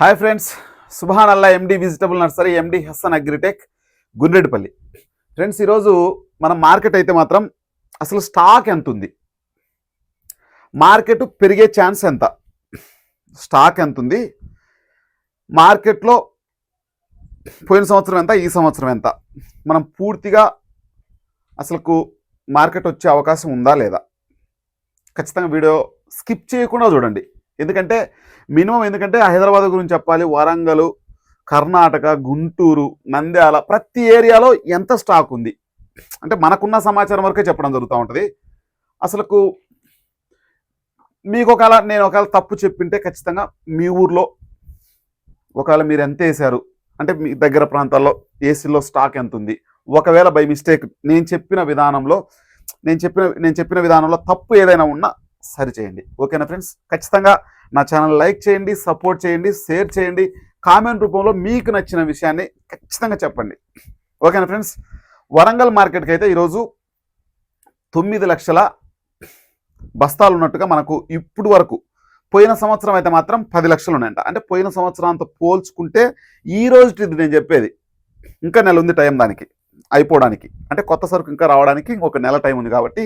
Hi friends Subhan Allah MD vegetable nursery MD Hasan Agritech Gundreddipalli friends ఈరోజు మన market అయితే మాత్రం అసలు స్టాక్ ఎంత ఉంది? మార్కెట్ పెరిగే ఛాన్స్ ఎంత? స్టాక్ ఎంత ఉంది? మార్కెట్లో పోయిన సంవత్సరం ఎంత? ఈ సంవత్సరం ఎంత? మనం పూర్తిగా అసలుకు మార్కెట్ వచ్చే అవకాశం ఉందా లేదా? ఖచ్చితంగా వీడియో స్కిప్ చేయకుండా చూడండి. ఎందుకంటే మినిమం ఎందుకంటే హైదరాబాద్ గురించి చెప్పాలి వరంగల్ కర్ణాటక గుంటూరు నంద్యాల ప్రతి ఏరియాలో ఎంత స్టాక్ ఉంది? అంటే మనకున్న సమాచారం వరకే చెప్పడం జరుగుతూ ఉంటుంది. అసలుకు మీకు ఒకవేళ నేను ఒకవేళ తప్పు చెప్పింటే ఖచ్చితంగా మీ ఊర్లో ఒకవేళ మీరు ఎంత వేసారు అంటే మీ దగ్గర ప్రాంతాల్లో ఏసీలో స్టాక్ ఎంత ఉంది? ఒకవేళ బై మిస్టేక్ నేను చెప్పిన విధానంలో నేను చెప్పిన నేను చెప్పిన విధానంలో తప్పు ఏదైనా ఉన్నా సరి చేయండి ఓకేనా ఫ్రెండ్స్? ఖచ్చితంగా నా ఛానల్ లైక్ చేయండి సపోర్ట్ చేయండి షేర్ చేయండి. కామెంట్ రూపంలో మీకు నచ్చిన విషయాన్ని ఖచ్చితంగా చెప్పండి. ఓకేనా ఫ్రెండ్స్? వరంగల్ మార్కెట్కి అయితే ఈరోజు తొమ్మిది లక్షల బస్తాలు ఉన్నట్టుగా మనకు ఇప్పుడు వరకు పోయిన సంవత్సరం అయితే మాత్రం పది లక్షలు ఉన్నాయంట. అంటే పోయిన సంవత్సరంతో పోల్చుకుంటే ఈ రోజు ఇది నేను చెప్పేది ఇంకా నెల ఉంది టైం దానికి అయిపోవడానికి. అంటే కొత్త సరుకు ఇంకా రావడానికి ఇంకొక నెల టైం ఉంది కాబట్టి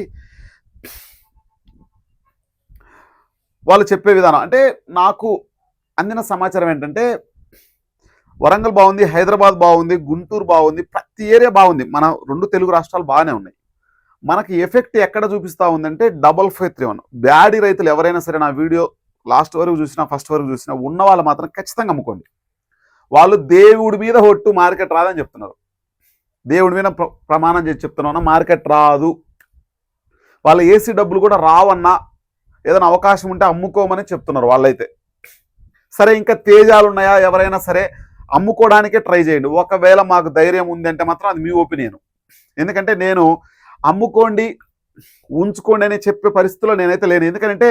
వాళ్ళు చెప్పే విధానం. అంటే నాకు అందిన సమాచారం ఏంటంటే వరంగల్ బాగుంది హైదరాబాద్ బాగుంది గుంటూరు బాగుంది ప్రతి ఏరియా బాగుంది. మన రెండు తెలుగు రాష్ట్రాలు బాగానే ఉన్నాయి. మనకి ఎఫెక్ట్ ఎక్కడ చూపిస్తూ ఉందంటే double five three one. Paddy రైతులు ఎవరైనా సరే నా వీడియో లాస్ట్ వరకు చూసినా ఫస్ట్ వరకు చూసినా ఉన్న వాళ్ళు మాత్రం ఖచ్చితంగా అమ్ముకోండి. వాళ్ళు దేవుడి మీద ఒట్టు మార్కెట్ రాదని చెప్తున్నారు. దేవుడి మీద ప్ర- ప్రమాణం చేసి చెప్తున్నా మార్కెట్ రాదు. వాళ్ళ ఏసీ డబ్బులు కూడా రావన్నా ఏదైనా అవకాశం ఉంటే అమ్ముకోమని చెప్తున్నారు వాళ్ళైతే. సరే ఇంకా తేజాలు ఉన్నాయా ఎవరైనా సరే అమ్ముకోవడానికే ట్రై చేయండి. ఒకవేళ మాకు ధైర్యం ఉంది అంటే మాత్రం అది మీ ఒపీనియన్. ఎందుకంటే నేను అమ్ముకోండి ఉంచుకోండి అని చెప్పే పరిస్థితిలో నేనైతే లేను. ఎందుకంటే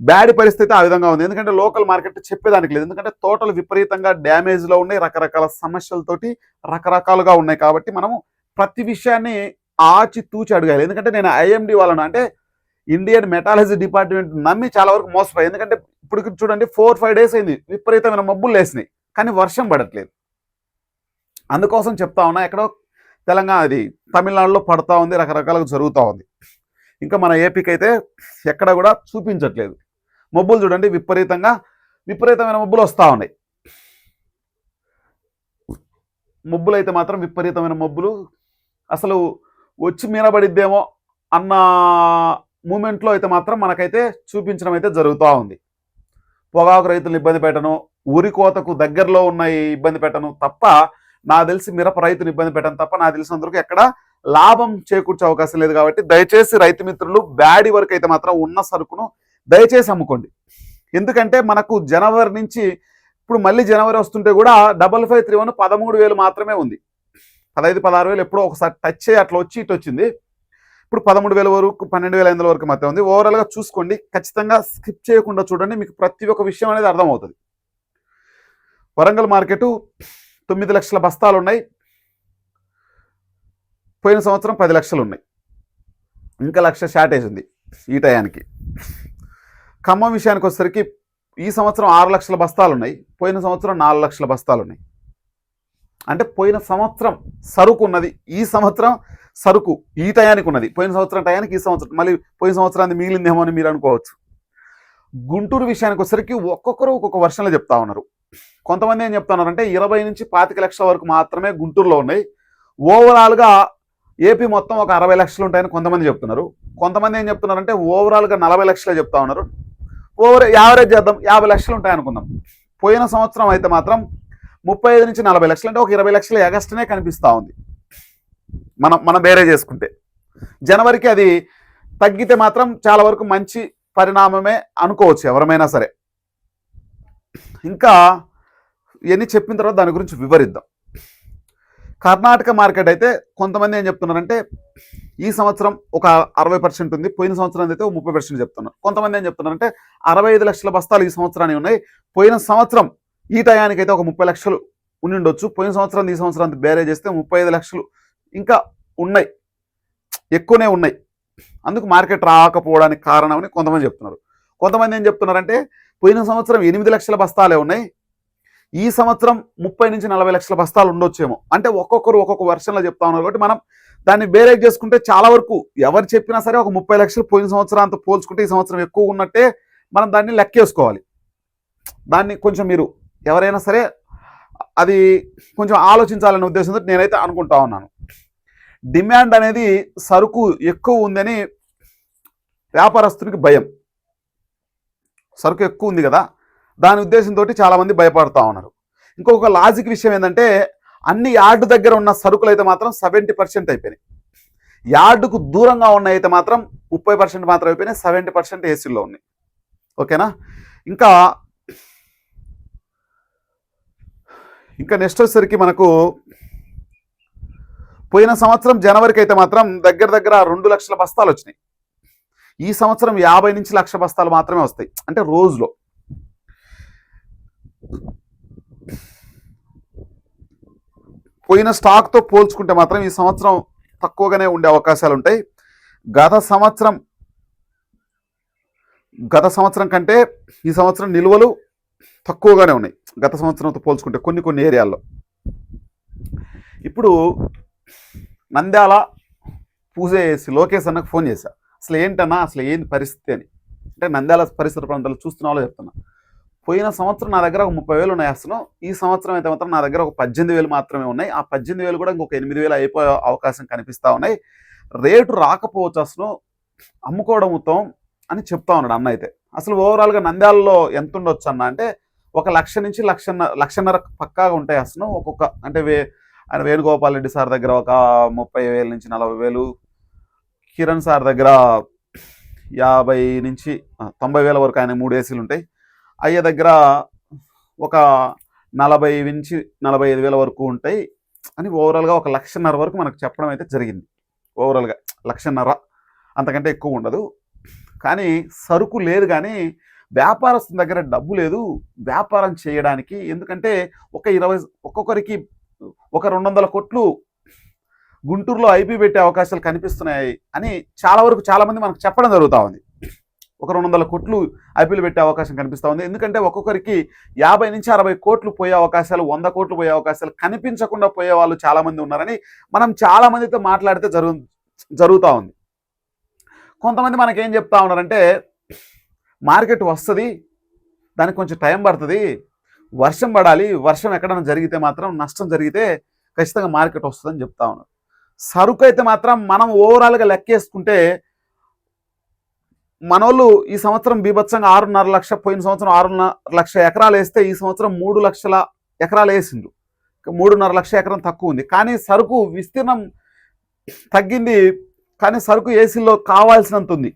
బ్యాడ్ పరిస్థితి ఆ విధంగా ఉంది. ఎందుకంటే లోకల్ మార్కెట్ చెప్పేదానికి లేదు. ఎందుకంటే తోటలు విపరీతంగా డ్యామేజ్లో ఉన్నాయి. రకరకాల సమస్యలతోటి రకరకాలుగా ఉన్నాయి. కాబట్టి మనము ప్రతి విషయాన్ని ఆచి తూచి అడగాలి. ఎందుకంటే నేను ఐఎండి వాళ్ళను అంటే ఇండియన్ మెటాలజీ డిపార్ట్మెంట్ నమ్మి చాలా వరకు మోసపోయాయి ఎందుకంటే ఇప్పుడు చూడండి ఫోర్ ఫైవ్ డేస్ అయింది. విపరీతమైన మబ్బులు లేసినాయి. కానీ వర్షం పడట్లేదు. అందుకోసం చెప్తా ఉన్నా ఎక్కడో తెలంగాణ అది తమిళనాడులో పడతా ఉంది రకరకాలుగా జరుగుతూ ఉంది. ఇంకా మన ఏపీకి అయితే ఎక్కడ కూడా చూపించట్లేదు. మబ్బులు చూడండి విపరీతంగా విపరీతమైన మబ్బులు వస్తూ ఉన్నాయి. మబ్బులు అయితే మాత్రం విపరీతమైన మబ్బులు. అసలు వచ్చి మీనబడిద్దేమో అన్న మూమెంట్లో అయితే మాత్రం మనకైతే చూపించడం అయితే జరుగుతూ ఉంది. పొగాకు రైతులను ఇబ్బంది పెట్టను ఉరి కోతకు దగ్గరలో ఉన్న ఇబ్బంది పెట్టను తప్ప నా తెలిసి మిరప రైతును ఇబ్బంది పెట్టను తప్ప నాకు తెలిసినందుకు ఎక్కడ లాభం చేకూర్చే అవకాశం లేదు కాబట్టి దయచేసి రైతు మిత్రులు బ్యాడీ వరకు అయితే మాత్రం ఉన్న సరుకును దయచేసి అమ్ముకోండి. ఎందుకంటే మనకు జనవరి నుంచి ఇప్పుడు మళ్ళీ జనవరి వస్తుంటే కూడా డబల్ ఫైవ్ త్రీ వన్ పదమూడు వేలు మాత్రమే ఉంది. పదహైదు పదహారు వేలు ఎప్పుడో ఒకసారి టచ్ అయ్యి అట్లా వచ్చి ఇటు వచ్చింది ఇప్పుడు పదమూడు వేల వరకు పన్నెండు వేల ఐదు వరకు మధ్య ఉంది. ఓవరాల్గా చూసుకోండి. ఖచ్చితంగా స్కిప్ చేయకుండా చూడండి. మీకు ప్రతి ఒక్క విషయం అనేది అర్థమవుతుంది. వరంగల్ మార్కెట్ తొమ్మిది లక్షల బస్తాలు ఉన్నాయి. పోయిన సంవత్సరం పది లక్షలు ఉన్నాయి. ఇంకా లక్ష షార్టేజ్ ఉంది ఈ టయానికి. ఖమ్మం విషయానికి వచ్చేసరికి ఈ సంవత్సరం ఆరు లక్షల బస్తాలు ఉన్నాయి. పోయిన సంవత్సరం నాలుగు లక్షల బస్తాలు ఉన్నాయి. అంటే పోయిన సంవత్సరం సరుకు ఉన్నది ఈ సంవత్సరం సరుకు ఈ టయానికి ఉన్నది. పోయిన సంవత్సరం టయానికి ఈ సంవత్సరం. మళ్ళీ పోయిన సంవత్సరానికి మిగిలిందేమో అని మీరు అనుకోవచ్చు. గుంటూరు విషయానికి వచ్చేసరికి ఒక్కొక్కరు ఒక్కొక్క వర్షంలో చెప్తా ఉన్నారు. కొంతమంది ఏం చెప్తున్నారంటే ఇరవై నుంచి పాతిక లక్షల వరకు మాత్రమే గుంటూరులో ఉన్నాయి. ఓవరాల్గా ఏపీ మొత్తం ఒక అరవై లక్షలు ఉంటాయని కొంతమంది చెప్తున్నారు. కొంతమంది ఏం చెప్తున్నారంటే ఓవరాల్గా నలభై లక్షలే చెప్తా ఉన్నారు. ఓవర్ యావరేజ్ చేద్దాం యాభై లక్షలు ఉంటాయనుకుందాం పోయిన సంవత్సరం అయితే మాత్రం ముప్పై ఐదు నుంచి నలభై లక్షలు అంటే ఒక ఇరవై లక్షల ఎగస్ట్నే కనిపిస్తూ ఉంది. మనం మనం వేరే చేసుకుంటే. జనవరికి అది తగ్గితే మాత్రం చాలా వరకు మంచి పరిణామమే అనుకోవచ్చు ఎవరమైనా సరే. ఇంకా ఇవన్నీ చెప్పిన తర్వాత దాని గురించి వివరిద్దాం. కర్ణాటక మార్కెట్ అయితే కొంతమంది ఏం చెప్తున్నారంటే ఈ సంవత్సరం ఒక అరవై పర్సెంట్ ఉంది పోయిన సంవత్సరం అయితే ఒక ముప్పై పర్సెంట్ చెప్తున్నారు. కొంతమంది ఏం చెప్తున్నారంటే అరవై ఐదు లక్షల బస్తాలు ఈ సంవత్సరానికి ఉన్నాయి. పోయిన సంవత్సరం ఈ టయానికి అయితే ఒక ముప్పై లక్షలు ఉండి ఉండొచ్చు. పోయిన సంవత్సరం ఈ సంవత్సరానికి బేరే చేస్తే ముప్పై ఐదు లక్షలు ఇంకా ఉన్నాయి. ఎక్కువనే ఉన్నాయి. అందుకు మార్కెట్ రాకపోవడానికి కారణమని కొంతమంది చెప్తున్నారు. కొంతమంది ఏం చెప్తున్నారంటే పోయిన సంవత్సరం ఎనిమిది లక్షల బస్తాలే ఉన్నాయి. ఈ సంవత్సరం ముప్పై నుంచి నలభై లక్షల బస్తాలు ఉండొచ్చేమో. అంటే ఒక్కొక్కరు ఒక్కొక్క వర్షంలో చెప్తా ఉన్నారు కాబట్టి మనం దాన్ని బేరేజ్ చేసుకుంటే చాలా వరకు ఎవరు చెప్పినా సరే ఒక ముప్పై లక్షలు పోయిన సంవత్సరంతో పోల్చుకుంటే ఈ సంవత్సరం ఎక్కువ ఉన్నట్టే మనం దాన్ని లెక్కేసుకోవాలి. దాన్ని కొంచెం మీరు ఎవరైనా సరే అది కొంచెం ఆలోచించాలనే ఉద్దేశంతో నేనైతే అనుకుంటా ఉన్నాను. డిమాండ్ అనేది సరుకు ఎక్కువ ఉందని వ్యాపారస్తునికి భయం. సరుకు ఎక్కువ ఉంది కదా దాని ఉద్దేశంతో చాలామంది భయపడతా ఉన్నారు. ఇంకొక లాజిక్ విషయం ఏంటంటే అన్ని యార్డు దగ్గర ఉన్న సరుకులు అయితే మాత్రం సెవెంటీ పర్సెంట్ అయిపోయినాయి. యార్డుకు దూరంగా ఉన్న అయితే మాత్రం ముప్పై పర్సెంట్ మాత్రం అయిపోయినాయి సెవెంటీ పర్సెంట్ ఏసీలో ఉన్నాయి. ఓకేనా? ఇంకా ఇంకా నెక్స్ట్ వచ్చేసరికి మనకు పోయిన సంవత్సరం జనవరికి అయితే మాత్రం దగ్గర దగ్గర రెండు లక్షల బస్తాలు వచ్చినాయి. ఈ సంవత్సరం యాభై నుంచి లక్ష బస్తాలు మాత్రమే వస్తాయి. అంటే రోజులో. పోయిన స్టాక్తో పోల్చుకుంటే మాత్రం ఈ సంవత్సరం తక్కువగానే ఉండే అవకాశాలు ఉంటాయి. గత సంవత్సరం గత సంవత్సరం కంటే ఈ సంవత్సరం నిల్వలు తక్కువగానే ఉన్నాయి. గత సంవత్సరంతో పోల్చుకుంటే కొన్ని కొన్ని ఏరియాల్లో. ఇప్పుడు నంద్యాల పూజ చేసి లోకేష్ అన్నకు ఫోన్ చేశా. అసలు ఏంటన్నా అసలు ఏంటి పరిస్థితి అని. అంటే నంద్యాల పరిసర ప్రాంతాలు చూస్తున్న వాళ్ళు చెప్తున్నా. పోయిన సంవత్సరం నా దగ్గర ఒక ముప్పై వేలు ఉన్నాయి అసలు. ఈ సంవత్సరం అయితే మాత్రం నా దగ్గర ఒక పద్దెనిమిది వేలు మాత్రమే ఉన్నాయి. ఆ పద్దెనిమిది వేలు కూడా ఇంకొక ఎనిమిది వేలు అయిపోయే అవకాశం కనిపిస్తూ ఉన్నాయి. రేటు రాకపోవచ్చు అసలు. అమ్ముకోవడం ఉత్తమం అని చెప్తా ఉన్నాడు అన్న అయితే. అసలు ఓవరాల్గా నంద్యాలలో ఎంత ఉండొచ్చు అన్న అంటే ఒక లక్ష నుంచి లక్షన్న లక్షన్నర పక్కాగా ఉంటాయి అసలు. ఒక్కొక్క అంటే వే ఆయన వేణుగోపాల్ రెడ్డి సార్ దగ్గర ఒక ముప్పై వేల నుంచి నలభై వేలు కిరణ్ సార్ దగ్గర యాభై నుంచి తొంభై వేల వరకు ఆయన మూడు ఏసీలు ఉంటాయి. అయ్య దగ్గర ఒక నలభై నుంచి నలభై ఐదు వేల వరకు ఉంటాయి అని ఓవరాల్గా ఒక లక్షన్నర వరకు మనకు చెప్పడం అయితే జరిగింది. ఓవరాల్గా లక్షన్నర అంతకంటే ఎక్కువ ఉండదు. కానీ సరుకు లేదు కానీ వ్యాపారస్తుల దగ్గర డబ్బు లేదు. వ్యాపారం చేయడానికి ఎందుకంటే ఒక ఇరవై ఒక్కొక్కరికి ఒక రెండు వందల కోట్లు గుంటూరులో ఐపీ పెట్టే అవకాశాలు కనిపిస్తున్నాయి అని చాలా వరకు చాలామంది మనకు చెప్పడం జరుగుతూ ఉంది. ఒక రెండు వందల కోట్లు ఐపీఎల్ పెట్టే అవకాశం కనిపిస్తూ ఉంది. ఎందుకంటే ఒక్కొక్కరికి యాభై నుంచి అరవై కోట్లు పోయే అవకాశాలు వంద కోట్లు పోయే అవకాశాలు కనిపించకుండా పోయే వాళ్ళు చాలామంది ఉన్నారని మనం చాలామందితో మాట్లాడితే జరుగు జరుగుతూ ఉంది. కొంతమంది మనకేం చెప్తా ఉన్నారంటే మార్కెట్ వస్తుంది దానికి కొంచెం టైం పడుతుంది వర్షం పడాలి వర్షం ఎక్కడైనా జరిగితే మాత్రం నష్టం జరిగితే ఖచ్చితంగా మార్కెట్ వస్తుందని చెప్తా ఉన్నారు. సరుకు అయితే మాత్రం మనం ఓవరాల్గా లెక్కేసుకుంటే మనోళ్ళు ఈ సంవత్సరం బీభత్సంగా ఆరున్నర లక్ష పోయిన సంవత్సరం ఆరున్నర లక్ష ఎకరాలు వేస్తే ఈ సంవత్సరం మూడు లక్షల ఎకరాలు వేసిండ్రు. మూడున్నర లక్ష ఎకరం తక్కువ ఉంది. కానీ సరుకు విస్తీర్ణం తగ్గింది. కానీ సరుకు ఏసీలో కావాల్సినంత ఉంది.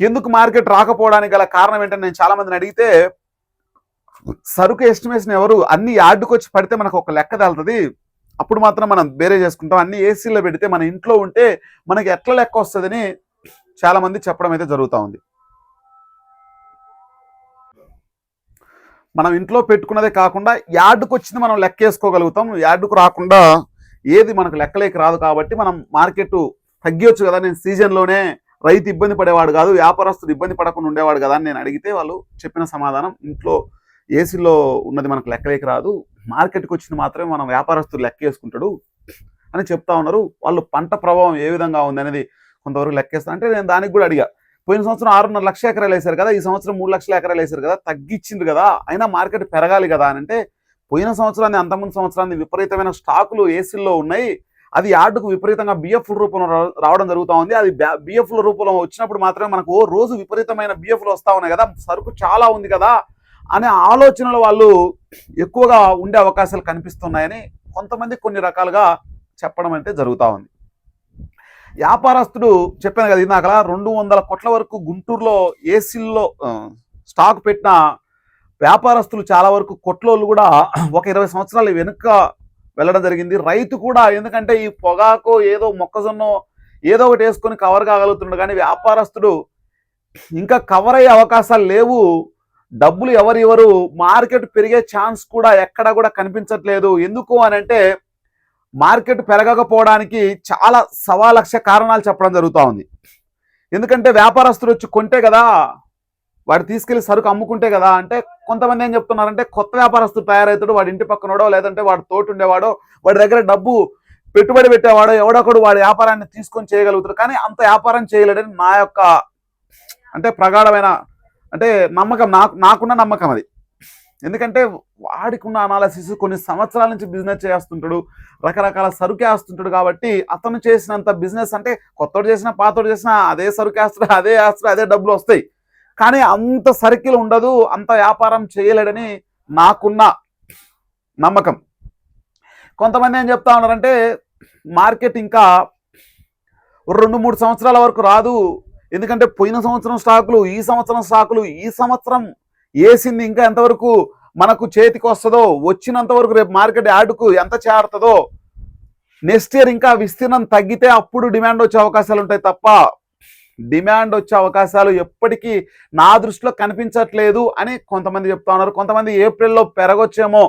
ఎందుకు మార్కెట్ రాకపోవడానికి గల కారణం ఏంటని నేను చాలా మందిని అడిగితే సరుకు ఎస్టిమేషన్ ఎవరు అన్ని యార్డుకు వచ్చి పడితే మనకు ఒక లెక్క తేలుతుంది. అప్పుడు మాత్రం మనం వేరే చేసుకుంటాం. అన్ని ఏసీలో పెడితే మన ఇంట్లో ఉంటే మనకి ఎట్లా లెక్క వస్తుందని చాలామంది చెప్పడం అయితే జరుగుతూ ఉంది. మనం ఇంట్లో పెట్టుకున్నదే కాకుండా యార్డుకు వచ్చింది మనం లెక్కేసుకోగలుగుతాం యార్డుకు రాకుండా ఏది మనకు లెక్కలేకి రాదు కాబట్టి మనం మార్కెట్ తగ్గియొచ్చు కదా. నేను సీజన్లోనే రైతు ఇబ్బంది పడేవాడు కాదు వ్యాపారస్తుడు ఇబ్బంది పడకుండా ఉండేవాడు కదా అని నేను అడిగితే వాళ్ళు చెప్పిన సమాధానం ఇంట్లో ఏసీలో ఉన్నది మనకు లెక్కలేక రాదు. మార్కెట్కి వచ్చింది మాత్రమే మనం వ్యాపారస్తులు లెక్క వేసుకుంటాడు అని చెప్తా ఉన్నారు. వాళ్ళు పంట ప్రభావం ఏ విధంగా ఉంది అనేది కొంతవరకు లెక్కేస్తా అంటే నేను దానికి కూడా అడిగా. పోయిన సంవత్సరం ఆరున్నర లక్ష ఎకరాలు వేశారు కదా ఈ సంవత్సరం మూడు లక్షల ఎకరాలు వేశారు కదా తగ్గించింది కదా అయినా మార్కెట్ పెరగాలి కదా అని అంటే పోయిన సంవత్సరాన్ని అంతకుముందు సంవత్సరాన్ని విపరీతమైన స్టాకులు ఏసీల్లో ఉన్నాయి. అది యార్డుకు విపరీతంగా బిఎఫ్ రూపంలో రా- రావడం జరుగుతూ ఉంది. అది బిఎఫ్ రూపంలో వచ్చినప్పుడు మాత్రమే మనకు ఓ రోజు విపరీతమైన బిఎఫ్లు వస్తూ ఉన్నాయి కదా సరుకు చాలా ఉంది కదా అనే ఆలోచనలు వాళ్ళు ఎక్కువగా ఉండే అవకాశాలు కనిపిస్తున్నాయని కొంతమంది కొన్ని రకాలుగా చెప్పడం అయితే జరుగుతూ ఉంది. వ్యాపారస్తుడు చెప్పాను కదా ఇందాక రెండు వందల కోట్ల వరకు గుంటూరులో ఏసీల్లో స్టాక్ పెట్టిన వ్యాపారస్తులు చాలా వరకు కొట్లోళ్ళు కూడా ఒక ఇరవై సంవత్సరాలు వెనుక వెళ్ళడం జరిగింది. రైతు కూడా ఎందుకంటే ఈ పొగాకు ఏదో మొక్కజొన్న ఏదో ఒకటి వేసుకొని కవర్ కాగలుగుతున్నాడు. కానీ వ్యాపారస్తుడు ఇంకా కవర్ అయ్యే అవకాశాలు లేవు. డబ్బులు ఎవరు మార్కెట్ పెరిగే ఛాన్స్ కూడా ఎక్కడా కూడా కనిపించట్లేదు. ఎందుకు అని అంటే మార్కెట్ పెరగకపోవడానికి చాలా సవా లక్ష కారణాలు చెప్పడం జరుగుతూ ఉంది. ఎందుకంటే వ్యాపారస్తులు వచ్చి కొంటే కదా వాడు తీసుకెళ్ళి సరుకు అమ్ముకుంటే కదా అంటే కొంతమంది ఏం చెప్తున్నారంటే కొత్త వ్యాపారస్తుడు తయారవుతాడు వాడి ఇంటి పక్కనోడో లేదంటే వాడు తోటి ఉండేవాడో వాడి దగ్గర డబ్బు పెట్టుబడి పెట్టేవాడో ఎవడొకడు వాడి వ్యాపారాన్ని తీసుకొని చేయగలుగుతాడు. కానీ అంత వ్యాపారం చేయలేడని నా యొక్క అంటే ప్రగాఢమైన అంటే నమ్మకం నాకు నాకున్న నమ్మకం అది. ఎందుకంటే వాడికి ఉన్న అనాలసిస్ కొన్ని సంవత్సరాల నుంచి బిజినెస్ చేస్తుంటాడు రకరకాల సరుకేస్తుంటాడు కాబట్టి అతను చేసినంత బిజినెస్ అంటే కొత్తోడు చేసినా పాతోడు చేసినా అదే సరుకేస్తాడు అదే వేస్తాడు అదే డబ్బులు వస్తాయి. కానీ అంత సర్కిల్ ఉండదు అంత వ్యాపారం చేయలేడని నాకున్న నమ్మకం. కొంతమంది ఏం చెప్తా ఉన్నారంటే మార్కెట్ ఇంకా రెండు మూడు సంవత్సరాల వరకు రాదు ఎందుకంటే పోయిన సంవత్సరం స్టాకులు ఈ సంవత్సరం స్టాకులు ఈ సంవత్సరం వేసింది ఇంకా ఎంతవరకు మనకు చేతికి వస్తుందో వచ్చినంత వరకు రేపు మార్కెట్ యాడ్కు ఎంత చేరుతుందో నెక్స్ట్ ఇయర్ ఇంకా విస్తీర్ణం తగ్గితే అప్పుడు డిమాండ్ వచ్చే అవకాశాలు ఉంటాయి తప్ప డిమాండ్ వచ్చే అవకాశాలు ఎప్పటికీ నా దృష్టిలో కనిపించట్లేదు అని కొంతమంది చెప్తా ఉన్నారు. కొంతమంది ఏప్రిల్లో పెరగొచ్చేమో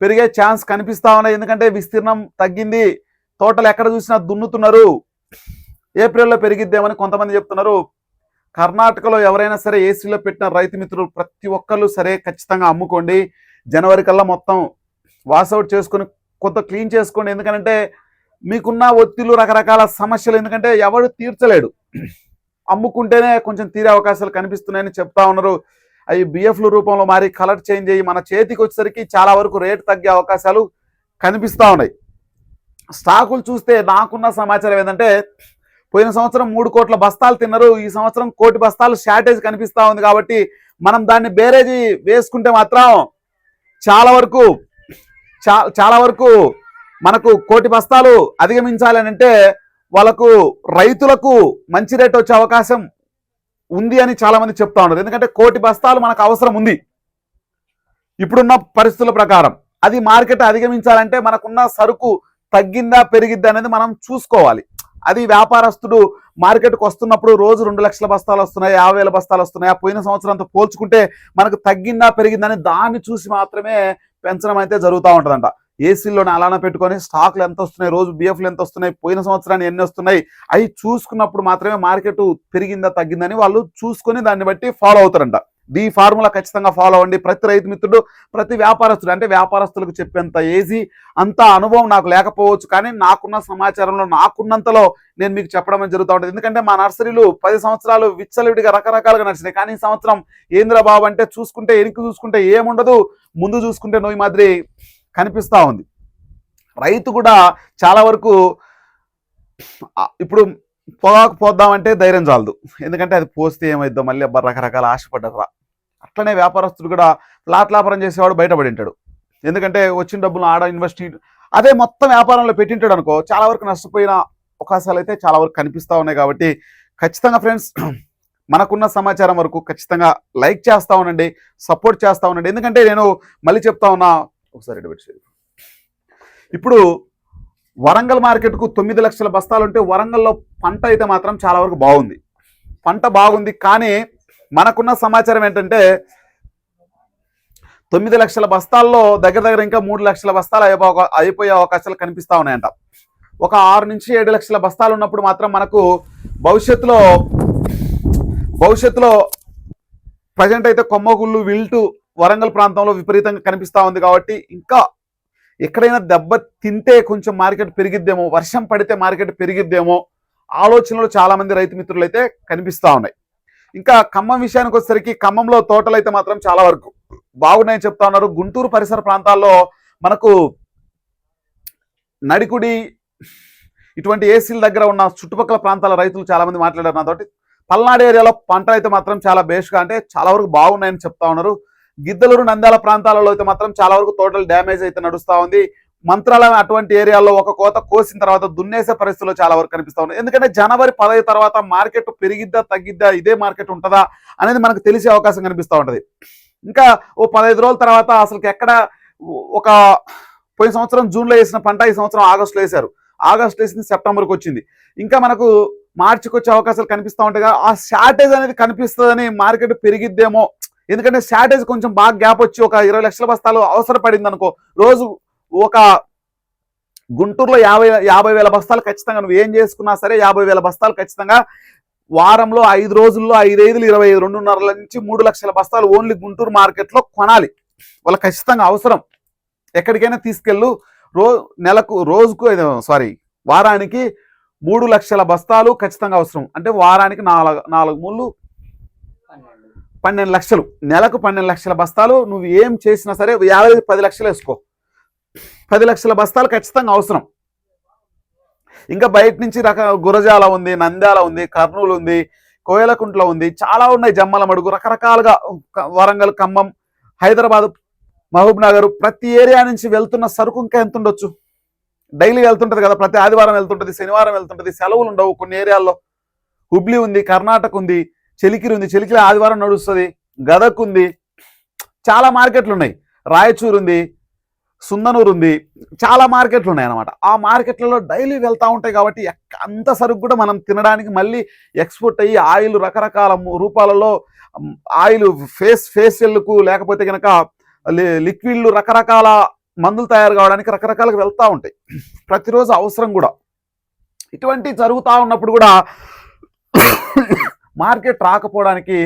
పెరిగే ఛాన్స్ కనిపిస్తా ఉన్నాయి. ఎందుకంటే విస్తీర్ణం తగ్గింది తోటలు ఎక్కడ చూసినా దున్నుతున్నారు. ఏప్రిల్లో పెరిగిద్దేమని కొంతమంది చెప్తున్నారు. కర్ణాటకలో ఎవరైనా సరే ఏసీలో పెట్టిన రైతు మిత్రులు ప్రతి ఒక్కళ్ళు సరే ఖచ్చితంగా అమ్ముకోండి. జనవరి కల్లా మొత్తం వాసౌట్ చేసుకొని కొంత క్లీన్ చేసుకోండి. ఎందుకంటే మీకున్న ఒత్తిళ్ళు రకరకాల సమస్యలు ఎందుకంటే ఎవరు తీర్చలేడు. అమ్ముకుంటేనే కొంచెం తీరే అవకాశాలు కనిపిస్తున్నాయని చెప్తా ఉన్నారు. అవి బిఎఫ్ల రూపంలో మారి కలర్ చేంజ్ అయ్యి మన చేతికి వచ్చేసరికి చాలా వరకు రేటు తగ్గే అవకాశాలు కనిపిస్తూ ఉన్నాయి. స్టాకులు చూస్తే నాకున్న సమాచారం ఏంటంటే పోయిన సంవత్సరం మూడు కోట్ల బస్తాలు తిన్నారు. ఈ సంవత్సరం కోటి బస్తాలు షార్టేజ్ కనిపిస్తూ ఉంది కాబట్టి మనం దాన్ని బేరేజీ వేసుకుంటే మాత్రం చాలా వరకు చా చాలా వరకు మనకు కోటి బస్తాలు అధిగమించాలి అంటే వాళ్ళకు రైతులకు మంచి రేట్ వచ్చే అవకాశం ఉంది అని చాలామంది చెప్తా ఉన్నారు. ఎందుకంటే కోటి బస్తాలు మనకు అవసరం ఉంది. ఇప్పుడున్న పరిస్థితుల ప్రకారం అది మార్కెట్ అధిగమించాలంటే మనకున్న సరుకు తగ్గిందా పెరిగిద్దా అనేది మనం చూసుకోవాలి. అది వ్యాపారస్తుడు మార్కెట్కి వస్తున్నప్పుడు రోజు రెండు లక్షల బస్తాలు వస్తున్నాయి యాభై వేల బస్తాలు వస్తున్నాయి. ఆ పోయిన సంవత్సరంతో పోల్చుకుంటే మనకు తగ్గిందా పెరిగిందని దాన్ని చూసి మాత్రమే పెంచడం అయితే జరుగుతూ ఉంటుందంట. ఏసీలోనే అలానే పెట్టుకొని స్టాక్లు ఎంత వస్తున్నాయి రోజు బిఎఫ్లు ఎంత వస్తున్నాయి పోయిన సంవత్సరాన్ని ఎన్ని వస్తున్నాయి అవి చూసుకున్నప్పుడు మాత్రమే మార్కెట్ పెరిగిందా తగ్గిందని వాళ్ళు చూసుకొని దాన్ని బట్టి ఫాలో అవుతారంట. ఈ ఫార్ములా ఖచ్చితంగా ఫాలో అవ్వండి. ప్రతి రైతు మిత్రుడు ప్రతి వ్యాపారస్తుడు అంటే వ్యాపారస్తులకు చెప్పేంత ఏజీ అంత అనుభవం నాకు లేకపోవచ్చు కానీ నాకున్న సమాచారంలో నాకున్నంతలో నేను మీకు చెప్పడం జరుగుతూ ఉంటుంది. ఎందుకంటే మా నర్సరీలు పది సంవత్సరాలు విచ్చలవిడిగా రకరకాలుగా నడిచినాయి. కానీ ఈ సంవత్సరం ఏంద్ర బాబు అంటే చూసుకుంటే ఎనికి చూసుకుంటే ఏముండదు ముందు చూసుకుంటే నోయి మాదిరి కనిపిస్తూ ఉంది. రైతు కూడా చాలా వరకు ఇప్పుడు పొగాకు పోద్దామంటే ధైర్యం చాలదు. ఎందుకంటే అది పోస్తే ఏమైద్దో మళ్ళీ రకరకాల ఆశపడ్డరా అట్లనే వ్యాపారస్తుడు కూడా ఫ్లాట్ వ్యాపారం చేసేవాడు బయటపడి ఉంటాడు. ఎందుకంటే వచ్చిన డబ్బులు ఆడ ఇన్వెస్ట్ అదే మొత్తం వ్యాపారంలో పెట్టింటాడు అనుకో చాలా వరకు నష్టపోయిన అవకాశాలు అయితే చాలా వరకు కనిపిస్తూ ఉన్నాయి కాబట్టి ఖచ్చితంగా ఫ్రెండ్స్ మనకున్న సమాచారం వరకు ఖచ్చితంగా లైక్ చేస్తూ ఉండండి సపోర్ట్ చేస్తా ఉండండి. ఎందుకంటే నేను మళ్ళీ చెప్తా ఉన్నా ఒకసారి ఇప్పుడు వరంగల్ మార్కెట్కు తొమ్మిది లక్షల బస్తాలు ఉంటే వరంగల్లో పంట అయితే మాత్రం చాలా వరకు బాగుంది. పంట బాగుంది కానీ మనకున్న సమాచారం ఏంటంటే తొమ్మిది లక్షల బస్తాల్లో దగ్గర దగ్గర ఇంకా మూడు లక్షల బస్తాలు అయిపో అయిపోయే అవకాశాలు కనిపిస్తూ ఉన్నాయంట. ఒక ఆరు నుంచి ఏడు లక్షల బస్తాలు ఉన్నప్పుడు మాత్రం మనకు భవిష్యత్తులో భవిష్యత్తులో ప్రజెంట్ అయితే కొమ్మగుళ్ళు విల్టు వరంగల్ ప్రాంతంలో విపరీతంగా కనిపిస్తూ ఉంది కాబట్టి ఇంకా ఎక్కడైనా దెబ్బ తింటే కొంచెం మార్కెట్ పెరిగిద్దేమో వర్షం పడితే మార్కెట్ పెరిగిద్దేమో ఆలోచనలు చాలామంది రైతు మిత్రులు అయితే కనిపిస్తూ ఉన్నాయి. ఇంకా ఖమ్మం విషయానికి వచ్చేసరికి ఖమ్మంలో తోటలు అయితే మాత్రం చాలా వరకు బాగున్నాయని చెప్తా ఉన్నారు. గుంటూరు పరిసర ప్రాంతాల్లో మనకు నడికుడి ఇటువంటి ఏసీల దగ్గర ఉన్న చుట్టుపక్కల ప్రాంతాల రైతులు చాలామంది మాట్లాడారు నాతోటి పల్నాడు ఏరియాలో పంటలు అయితే మాత్రం చాలా బేస్గా అంటే చాలా వరకు బాగున్నాయని చెప్తా ఉన్నారు. గిద్దలూరు నంద్యాల ప్రాంతాలలో అయితే మాత్రం చాలా వరకు టోటల్ డ్యామేజ్ అయితే నడుస్తూ ఉంది. మంత్రాలయం అటువంటి ఏరియాలో ఒక కోత కోసిన తర్వాత దున్నేసే పరిస్థితుల్లో చాలా వరకు కనిపిస్తా ఉన్నాయి. ఎందుకంటే జనవరి పదహైదు తర్వాత మార్కెట్ పెరిగిద్దా తగ్గిద్దా ఇదే మార్కెట్ ఉంటుందా అనేది మనకు తెలిసే అవకాశం కనిపిస్తూ ఉంటది. ఇంకా ఓ పదహైదు రోజుల తర్వాత అసలు ఎక్కడ ఒక పోయిన సంవత్సరం జూన్లో వేసిన పంట ఈ సంవత్సరం ఆగస్టులో వేశారు. ఆగస్టులో వేసింది సెప్టెంబర్కి వచ్చింది. ఇంకా మనకు మార్చికి వచ్చే అవకాశాలు కనిపిస్తూ ఉంటాయి కదా ఆ షార్టేజ్ అనేది కనిపిస్తుందని మార్కెట్ పెరిగిద్దేమో. ఎందుకంటే షార్టేజ్ కొంచెం బాగా గ్యాప్ వచ్చి ఒక ఇరవై లక్షల బస్తాలు అవసరపడింది అనుకో రోజు ఒక గుంటూరులో యాభై యాభై వేల బస్తాలు ఖచ్చితంగా నువ్వు ఏం చేసుకున్నా సరే యాభై వేల బస్తాలు ఖచ్చితంగా వారంలో ఐదు రోజుల్లో ఐదు ఐదులు ఇరవై ఐదు రెండున్నర నుంచి మూడు లక్షల బస్తాలు ఓన్లీ గుంటూరు మార్కెట్లో కొనాలి. వాళ్ళకి ఖచ్చితంగా అవసరం. ఎక్కడికైనా తీసుకెళ్ళు. రో నెలకు రోజుకు సారీ వారానికి మూడు లక్షల బస్తాలు ఖచ్చితంగా అవసరం. అంటే వారానికి నాలుగు నాలుగు మూడు పన్నెండు లక్షలు. నెలకు పన్నెండు లక్షల బస్తాలు నువ్వు ఏం చేసినా సరే యాభై పది లక్షలు వేసుకో. పది లక్షల బస్తాలు ఖచ్చితంగా అవసరం. ఇంకా బయట నుంచి రక గురజాల ఉంది నంద్యాల ఉంది కర్నూలు ఉంది కోయలకుంట్ల ఉంది చాలా ఉన్నాయి జమ్మల మడుగు రకరకాలుగా క- వరంగల్ ఖమ్మం హైదరాబాద్ మహబూబ్ నగర్ ప్రతి ఏరియా నుంచి వెళ్తున్న సరుకు ఇంకా ఎంత ఉండొచ్చు డైలీ వెళ్తుంటది కదా ప్రతి ఆదివారం వెళ్తుంటది శనివారం వెళ్తుంటది సెలవులు ఉండవు కొన్ని ఏరియాల్లో. హుబ్లీ ఉంది కర్ణాటక ఉంది చెలికిరి ఉంది చెలికిరి ఆదివారం నడుస్తుంది గదక్ ఉంది చాలా మార్కెట్లు ఉన్నాయి రాయచూరు ఉంది సుందనూరు ఉంది. చాలా మార్కెట్లు ఉన్నాయి అనమాట ఆ మార్కెట్లలో డైలీ వెళ్తూ ఉంటాయి కాబట్టి అంత సరుకు కూడా మనం తినడానికి మళ్ళీ ఎక్స్పోర్ట్ అయ్యి ఆయిల్ రకరకాల రూపాలలో ఆయిల్ ఫేస్ ఫేషియల్కు లేకపోతే కనుక లిక్విడ్లు రకరకాల మందులు తయారు కావడానికి రకరకాలుగా వెళ్తూ ఉంటాయి. ప్రతిరోజు అవసరం కూడా. ఇటువంటి జరుగుతూ ఉన్నప్పుడు కూడా మార్కెట్ రాకపోవడానికి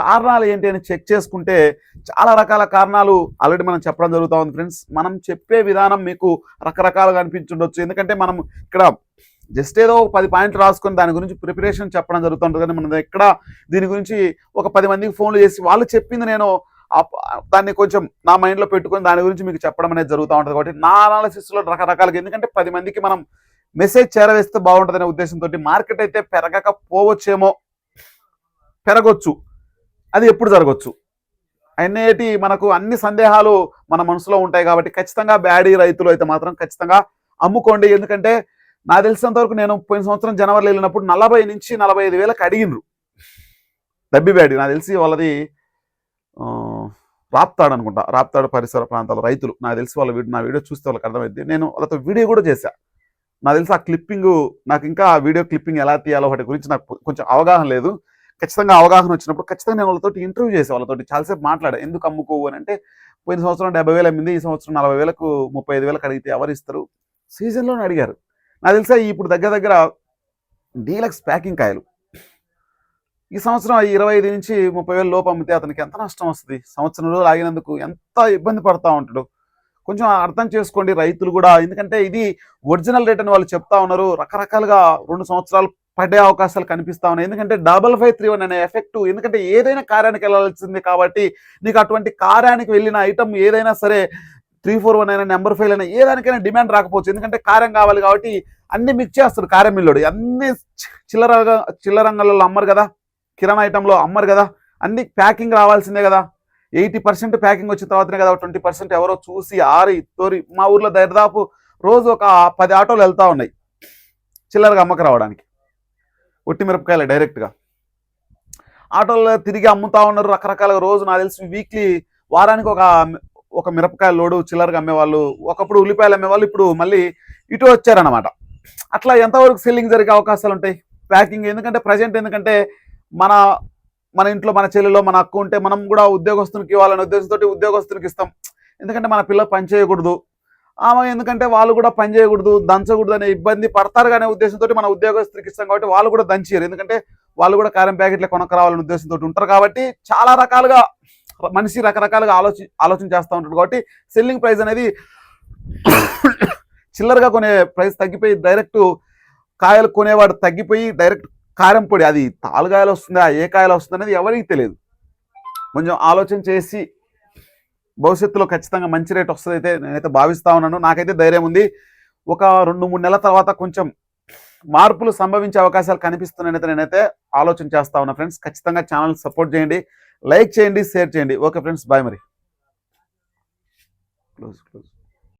కారణాలు ఏంటి అని చెక్ చేసుకుంటే చాలా రకాల కారణాలు ఆల్రెడీ మనం చెప్పడం జరుగుతూ ఉంది ఫ్రెండ్స్. మనం చెప్పే విధానం మీకు రకరకాలుగా అనిపించుండొచ్చు. ఎందుకంటే మనం ఇక్కడ జస్ట్ ఏదో ఒక పది పాయింట్లు రాసుకొని దాని గురించి ప్రిపరేషన్ చెప్పడం జరుగుతుంటుంది కానీ మనం ఎక్కడ దీని గురించి ఒక పది మందికి ఫోన్లు చేసి వాళ్ళు చెప్పింది నేను దాన్ని కొంచెం నా మైండ్లో పెట్టుకొని దాని గురించి మీకు చెప్పడం అనేది జరుగుతూ ఉంటుంది కాబట్టి నా అనాలిసిస్లో రకరకాలుగా ఎందుకంటే పది మందికి మనం మెసేజ్ చేరవేస్తే బాగుంటుందనే ఉద్దేశంతో మార్కెట్ అయితే పెరగక పోవచ్చేమో పెరగొచ్చు. అది ఎప్పుడు జరగవచ్చు అనేటి మనకు అన్ని సందేహాలు మన మనసులో ఉంటాయి కాబట్టి ఖచ్చితంగా బ్యాడీ రైతులు అయితే మాత్రం ఖచ్చితంగా అమ్ముకోండి. ఎందుకంటే నాకు తెలిసినంత వరకు నేను పోయిన సంవత్సరం జనవరిలో వెళ్ళినప్పుడు నలభై నుంచి నలభై ఐదు వేలకు అడిగినరు డబ్బి బ్యాడీ నాకు తెలిసి వాళ్ళది రాప్తాడు అనుకుంటా. రాప్తాడు పరిసర ప్రాంతాల రైతులు. నాకు తెలిసి వాళ్ళ వీడియో నా వీడియో చూస్తే వాళ్ళకి అర్థమైంది నేను వాళ్ళతో వీడియో కూడా చేశా. నాకు తెలిసి ఆ క్లిప్పింగ్ నాకు ఇంకా ఆ వీడియో క్లిప్పింగ్ ఎలా తీయాలో వాటి గురించి నాకు కొంచెం అవగాహన లేదు. ఖచ్చితంగా అవగాహన వచ్చినప్పుడు ఖచ్చితంగా నేను వాళ్ళతో ఇంటర్వ్యూ చేసే వాళ్ళతో చాలాసేపు మాట్లాడా ఎందుకు అమ్ముకోవు? అని అంటే పోయిన సంవత్సరం డెబ్బై వేలు అమ్మింది ఈ సంవత్సరం నలభై వేలకు ముప్పై ఐదు వేలకు అడిగితే ఎవరు ఇస్తారు? సీజన్లోనే అడిగారు. నాకు తెలిసా ఇప్పుడు దగ్గర దగ్గర డీలక్స్ ప్యాకింగ్ కాయలు. ఈ సంవత్సరం ఇరవై ఐదు నుంచి ముప్పై వేల లోపు అమ్మితే అతనికి ఎంత నష్టం వస్తుంది? సంవత్సరం రోజులు ఆగినందుకు ఎంత ఇబ్బంది పడతా ఉంటాడు? కొంచెం అర్థం చేసుకోండి రైతులు కూడా. ఎందుకంటే ఇది ఒరిజినల్ రేట్ అని వాళ్ళు చెప్తా ఉన్నారు. రకరకాలుగా రెండు సంవత్సరాలు పడే అవకాశాలు కనిపిస్తా ఉన్నాయి. ఎందుకంటే డబల్ ఫైవ్ త్రీ వన్ అనే ఎఫెక్ట్ ఎందుకంటే ఏదైనా కార్యానికి వెళ్ళాల్సింది కాబట్టి నీకు అటువంటి కార్యానికి వెళ్ళిన ఐటమ్ ఏదైనా సరే త్రీ ఫోర్ వన్ అయినా నెంబర్ ఫైవ్ అయినా ఏ దానికైనా డిమాండ్ రాకపోవచ్చు. ఎందుకంటే కార్యం కావాలి కాబట్టి అన్ని మిక్స్ చేస్తాడు కార్యం మిల్లుడు. అన్ని చిల్లర చిల్లరగా అమ్మరు కదా. కిరాణా ఐటెంలో అమ్మరు కదా. అన్ని ప్యాకింగ్ రావాల్సిందే కదా. ఎయిటీ పర్సెంట్ ప్యాకింగ్ వచ్చిన తర్వాతనే కదా ట్వంటీ పర్సెంట్ ఎవరో చూసి ఆరి తోరి మా ఊర్లో దరిదాపు రోజు ఒక పది ఆటోలు వెళ్తా ఉన్నాయి చిల్లరగా అమ్మకు రావడానికి. ఒట్టి మిరపకాయలు డైరెక్ట్గా. ఆటోల్లో తిరిగి అమ్ముతా ఉన్నారు రకరకాలుగా రోజు నాకు తెలిసి వీక్లీ వారానికి ఒక ఒక మిరపకాయ లోడు చిల్లరగా అమ్మేవాళ్ళు ఒకప్పుడు ఉల్లిపాయలు అమ్మేవాళ్ళు ఇప్పుడు మళ్ళీ ఇటు వచ్చారన్నమాట. అట్లా ఎంతవరకు సెల్లింగ్ జరిగే అవకాశాలు ఉంటాయి? ప్యాకింగ్ ఎందుకంటే ప్రజెంట్ ఎందుకంటే మన మన ఇంట్లో మన చెల్లెలో మన అక్కు ఉంటే మనం కూడా ఉద్యోగస్తునికి ఇవ్వాలనే ఉద్దేశంతో ఉద్యోగస్తునికి ఇస్తాం. ఎందుకంటే మన పిల్ల పని చేయకూడదు. ఆమె ఎందుకంటే వాళ్ళు కూడా పని చేయకూడదు దంచకూడదు అనే ఇబ్బంది పడతారు అనే ఉద్దేశంతో మన ఉద్యోగస్తునికి ఇస్తాం కాబట్టి వాళ్ళు కూడా దంచారు ఎందుకంటే వాళ్ళు కూడా కారం ప్యాకెట్లు కొనక్క రావాలనే ఉద్దేశంతో ఉంటారు కాబట్టి చాలా రకాలుగా మనిషి రకరకాలుగా ఆలోచి ఆలోచన చేస్తూ ఉంటాడు కాబట్టి సెల్లింగ్ ప్రైస్ అనేది చిల్లరగా కొనే ప్రైస్ తగ్గిపోయి డైరెక్ట్ కాయలు కొనేవాడు తగ్గిపోయి డైరెక్ట్ కారం పొడి అది తాలుగాయలు వస్తుందా ఏ కాయలు వస్తుంది అనేది ఎవరికి తెలియదు. కొంచెం ఆలోచన చేసి భవిష్యత్తులో ఖచ్చితంగా మంచి రేట్ వస్తుంది అయితే నేనైతే భావిస్తా ఉన్నాను. నాకైతే ధైర్యం ఉంది. ఒక రెండు మూడు నెలల తర్వాత కొంచెం మార్పులు సంభవించే అవకాశాలు కనిపిస్తున్నాయని నేనైతే ఆలోచన చేస్తా ఉన్నా ఫ్రెండ్స్. ఖచ్చితంగా ఛానల్ సపోర్ట్ చేయండి. లైక్ చేయండి షేర్ చేయండి. ఓకే ఫ్రెండ్స్ బాయ్ మరి. Close close.